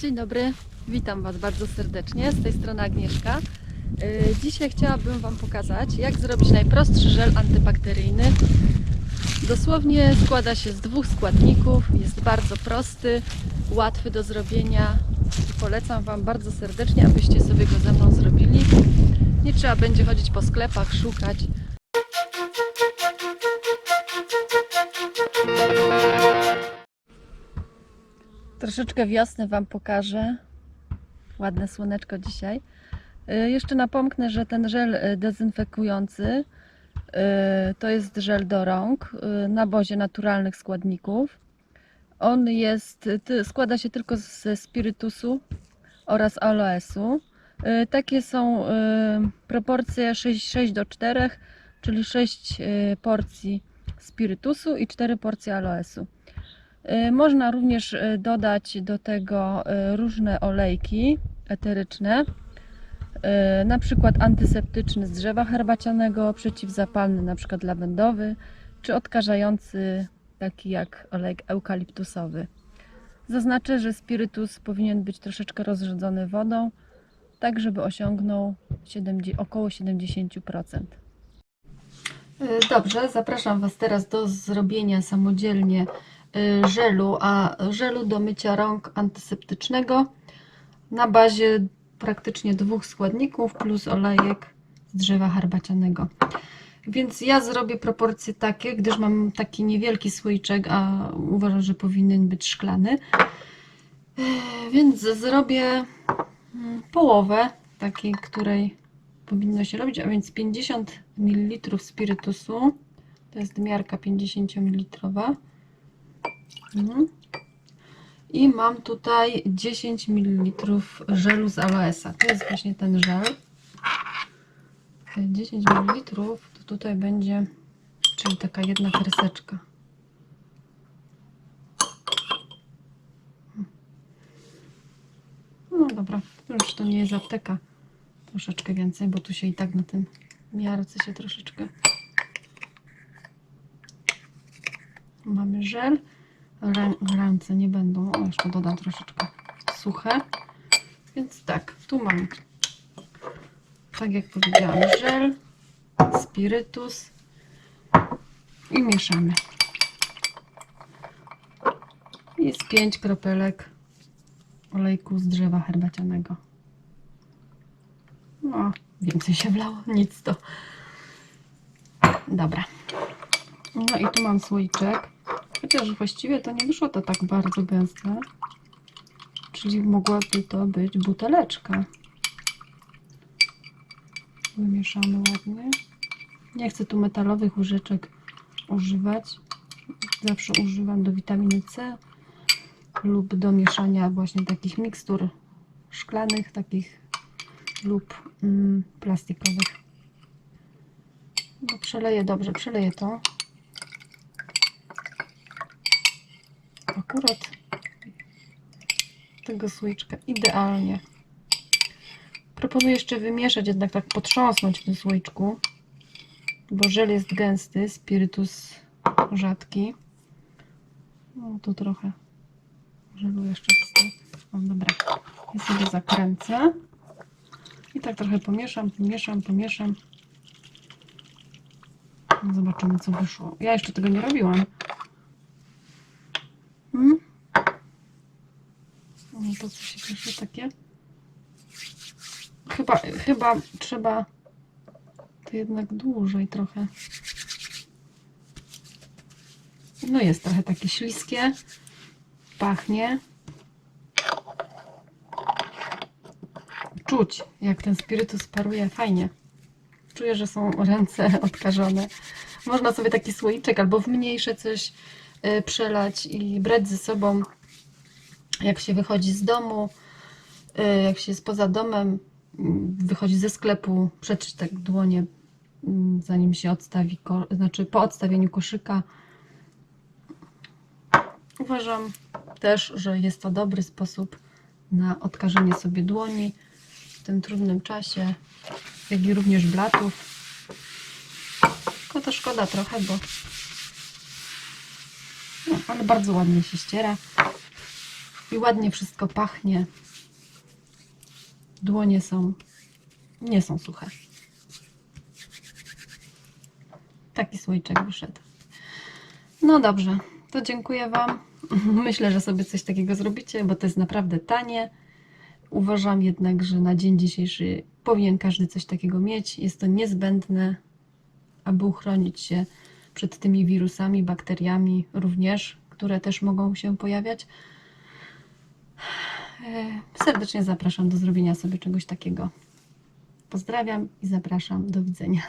Dzień dobry, witam Was bardzo serdecznie. Z tej strony Agnieszka. Yy, Dzisiaj chciałabym Wam pokazać, jak zrobić najprostszy żel antybakteryjny. Dosłownie składa się z dwóch składników, jest bardzo prosty, łatwy do zrobienia i polecam Wam bardzo serdecznie, abyście sobie go ze mną zrobili. Nie trzeba będzie chodzić po sklepach, szukać. Troszeczkę wiosny Wam pokażę. Ładne słoneczko dzisiaj. Y, Jeszcze napomknę, że ten żel y, dezynfekujący y, to jest żel do rąk na bazie naturalnych składników. On jest, składa się tylko ze spirytusu oraz aloesu. Takie są proporcje 6, 6 do 4, czyli 6 y, porcji spirytusu i 4 porcje aloesu. Y, Można również y, dodać do tego y, różne olejki eteryczne, na przykład antyseptyczny z drzewa herbacianego, przeciwzapalny na przykład lawendowy, czy odkażający taki jak olejek eukaliptusowy. Zaznaczę, że spirytus powinien być troszeczkę rozrzedzony wodą, tak żeby osiągnął 70, około 70%. Y, Dobrze, zapraszam Was teraz do zrobienia samodzielnie żelu, a żelu do mycia rąk antyseptycznego na bazie praktycznie dwóch składników plus olejek z drzewa herbacianego. Więc ja zrobię proporcje takie, gdyż mam taki niewielki słoiczek, a uważam, że powinien być szklany. Y, Więc zrobię mm, połowę takiej, której powinno się robić, a więc 50 ml spirytusu. To jest miarka 50 ml. Mhm. I mam tutaj 10 ml żelu z aloesa. To jest właśnie ten żel. Te 10 ml to tutaj będzie, czyli taka jedna kreseczka. No dobra, już to nie jest apteka. Troszeczkę więcej, bo tu się i tak na tym miarce się troszeczkę. Mamy żel. Rę- Ręce nie będą. O, jeszcze dodam troszeczkę suche. Więc tak, tu mam, tak jak powiedziałam, żel, spirytus i mieszamy. Jest 5 kropelek olejku z drzewa herbacianego. No, więcej się wlało, nic to. Dobra. No i tu mam słoiczek. Chociaż właściwie to nie wyszło to tak bardzo gęste. Czyli mogłaby to być buteleczka. Wymieszamy ładnie. Nie chcę tu metalowych łyżeczek używać. Zawsze używam do witaminy C lub do mieszania właśnie takich mikstur szklanych, takich lub mm, plastikowych. No, przeleję dobrze, przeleję to. Akurat tego słoiczka idealnie. Proponuję jeszcze wymieszać, jednak tak potrząsnąć w tym słoiczku, bo żel jest gęsty, spirytus rzadki. No tu trochę żelu jeszcze zostało. O, dobra, ja sobie zakręcę. I tak trochę pomieszam, pomieszam, pomieszam. Zobaczymy, co wyszło. Ja jeszcze tego nie robiłam. Hmm? No to co się pisze takie? Chyba, chyba trzeba to jednak dłużej trochę. No jest trochę takie śliskie. Pachnie. Czuć, jak ten spirytus paruje fajnie. Czuję, że są ręce odkażone. Można sobie taki słoiczek albo w mniejsze coś y, przelać i brać ze sobą, jak się wychodzi z domu, y, jak się jest poza domem, mm, wychodzi ze sklepu, przetrzeć tak dłonie, mm, zanim się odstawi, znaczy po odstawieniu koszyka. Uważam też, że jest to dobry sposób na odkażenie sobie dłoni w tym trudnym czasie, jak i również blatów. Tylko to szkoda trochę, bo no, ale bardzo ładnie się ściera. I ładnie wszystko pachnie. Dłonie są, nie są suche. Taki słoiczek wyszedł. No dobrze, to dziękuję Wam. Myślę, że sobie coś takiego zrobicie, bo to jest naprawdę tanie. Uważam jednak, że na dzień dzisiejszy powinien każdy coś takiego mieć. Jest to niezbędne, aby uchronić się przed tymi wirusami, bakteriami również, które też mogą się pojawiać. E, Serdecznie zapraszam do zrobienia sobie czegoś takiego. Pozdrawiam i zapraszam. Do widzenia.